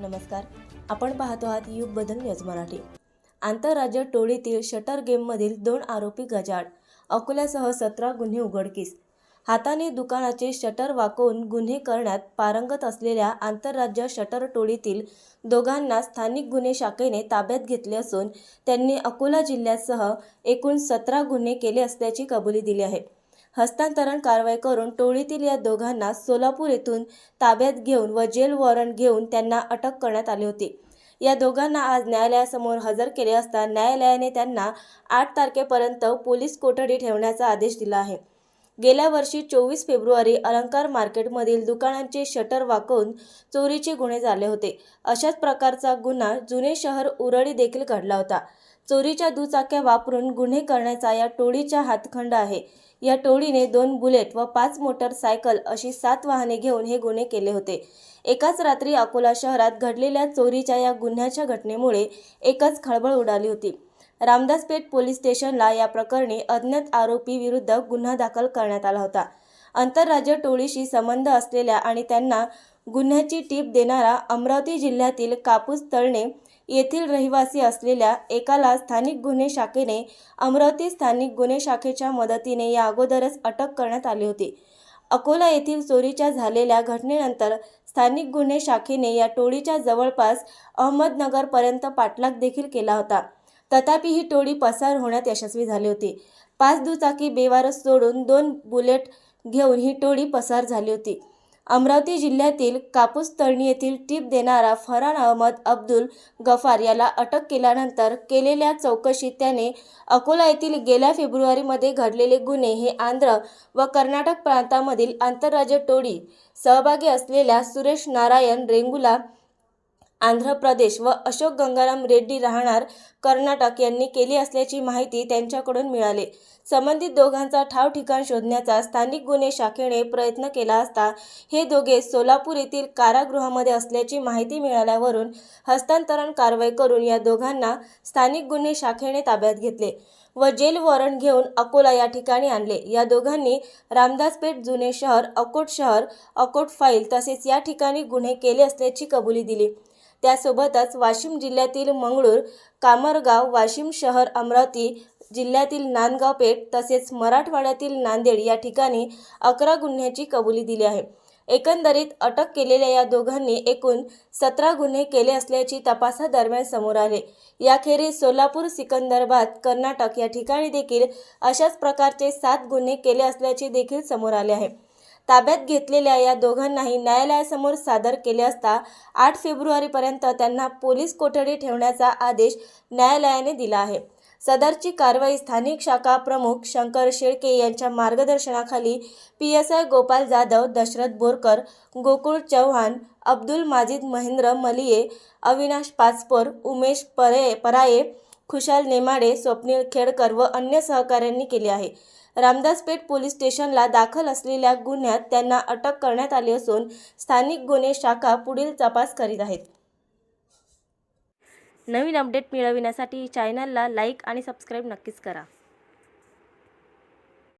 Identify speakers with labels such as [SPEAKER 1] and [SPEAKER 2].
[SPEAKER 1] नमस्कार. आपण पाहतो आहात युग बदल न्यूज मराठी. आंतरराज्य टोळीतील शटर गेममधील दोन आरोपी गजाड अकोल्यासह सतरा गुन्हे उघडकीस. हाताने दुकानाचे शटर वाकवून गुन्हे करण्यात पारंगत असलेल्या आंतरराज्य शटर टोळीतील दोघांना स्थानिक गुन्हे शाखेने ताब्यात घेतले असून त्यांनी अकोला जिल्ह्यासह एकूण सतरा गुन्हे केले असल्याची कबुली दिली आहे. हस्तांतरण कारवाई करून टोळीतील या दोघांना सोलापूर येथून ताब्यात घेऊन व जेल वॉरंट घेऊन त्यांना अटक करण्यात आली होती. या दोघांना आज न्यायालयासमोर हजर केले असता न्यायालयाने त्यांना आठ तारखेपर्यंत पोलीस कोठडी ठेवण्याचा आदेश दिला आहे. गेल्या वर्षी चोवीस फेब्रुवारी अलंकार मार्केटमधील दुकानांचे शटर वाकवून चोरीचे गुन्हे झाले होते. अशाच प्रकारचा गुन्हा जुने शहर उरळी देखील घडला होता. चोरीच्या दुचाक्या वापरून गुन्हे करण्याचा या टोळीचा हातखंड आहे. या टोळीने दोन बुलेट व पाच मोटरसायकल अशी सात वाहने घेऊन हे गुन्हे केले होते. एकाच रात्री अकोला शहरात घडलेल्या चोरीच्या या गुन्ह्याच्या घटनेमुळे एकच खळबळ उडाली होती. रामदासपेठ पोलीस स्टेशनला या प्रकरणी अज्ञात आरोपी विरुद्ध गुन्हा दाखल करण्यात आला होता. आंतरराज्य टोळीशी संबंध असलेल्या आणि त्यांना गुन्ह्याची टीप देणारा अमरावती जिल्ह्यातील कापूस तळणे येथील रहिवासी असलेल्या एकाला स्थानिक गुन्हे शाखेने अमरावती स्थानिक गुन्हे शाखेच्या मदतीने या अगोदरच अटक करण्यात आली होती. अकोला येथील चोरीच्या झालेल्या घटनेनंतर स्थानिक गुन्हे शाखेने या टोळीच्या जवळपास अहमदनगरपर्यंत पाठलाग देखील केला होता. तथापि ही टोळी पसार होण्यात यशस्वी झाली होती. पाच दुचाकी बेवारस सोडून दोन बुलेट घेऊन ही टोळी पसार झाली होती. अमरावती जिल्ह्यातील कापूस तळणी येथील टीप देणारा फरान अहमद अब्दुल गफार याला अटक केल्यानंतर केलेल्या चौकशीत त्याने अकोला येथील गेल्या फेब्रुवारीमध्ये घडलेले गुन्हे हे आंध्र व कर्नाटक प्रांतामधील आंतरराज्य टोळी सहभागी असलेल्या सुरेश नारायण रेंगुला आंध्र प्रदेश व अशोक गंगाराम रेड्डी राहणार कर्नाटक यांनी केली असल्याची माहिती त्यांच्याकडून मिळाली. संबंधित दोघांचा ठाव ठिकाण शोधण्याचा स्थानिक गुन्हे शाखेने प्रयत्न केला असता हे दोघे सोलापूर येथील कारागृहामध्ये असल्याची माहिती मिळाल्यावरून हस्तांतरण कारवाई करून या दोघांना स्थानिक गुन्हे शाखेने ताब्यात घेतले व जेल वॉरंट घेऊन अकोला या ठिकाणी आणले. या दोघांनी रामदासपेठ जुने शहर अकोट शहर अकोट फाईल तसेच या ठिकाणी गुन्हे केले असल्याची कबुली दिली. त्यासोबतच वाशिम जिल्ह्यातील मंगळूर कामरगाव वाशिम शहर अमरावती जिल्ह्यातील नांदगाव पेठ तसेच मराठवाड्यातील नांदेड या ठिकाणी अकरा गुन्ह्याची कबुली दिली आहे. एकंदरीत अटक केलेल्या या दोघांनी एकूण सतरा गुन्हे केले असल्याची तपासादरम्यान समोर आले. याखेरीज सोलापूर सिकंदराबाद कर्नाटक या ठिकाणी देखील अशाच प्रकारचे सात गुन्हे केले असल्याचे देखील समोर आले आहे. ताब्यात घेतलेल्या या दोघांनाही न्यायालयासमोर सादर केले असता आठ फेब्रुवारीपर्यंत त्यांना पोलीस कोठडी ठेवण्याचा आदेश न्यायालयाने दिला आहे. सदरची कारवाई स्थानिक शाखा प्रमुख शंकर शेळके यांच्या मार्गदर्शनाखाली P S I Gopal Jadhav Dashrath Borkar Gokul Chavan Abdul Majid Mahendra Maliye Avinash Pachpor Umesh Pare Paraye Khushal Nemade Swapnil Khedkar व अन्य सहकाऱ्यांनी केली आहे. रामदासपेठ पोलीस स्टेशनला दाखल असलेल्या गुन्ह्यात त्यांना अटक करण्यात आली असून स्थानिक गुन्हे शाखा पुढील तपास करीत आहेत. नवीन अपडेट मिळविण्यासाठी चॅनलला लाईक आणि सबस्क्राईब नक्कीच करा.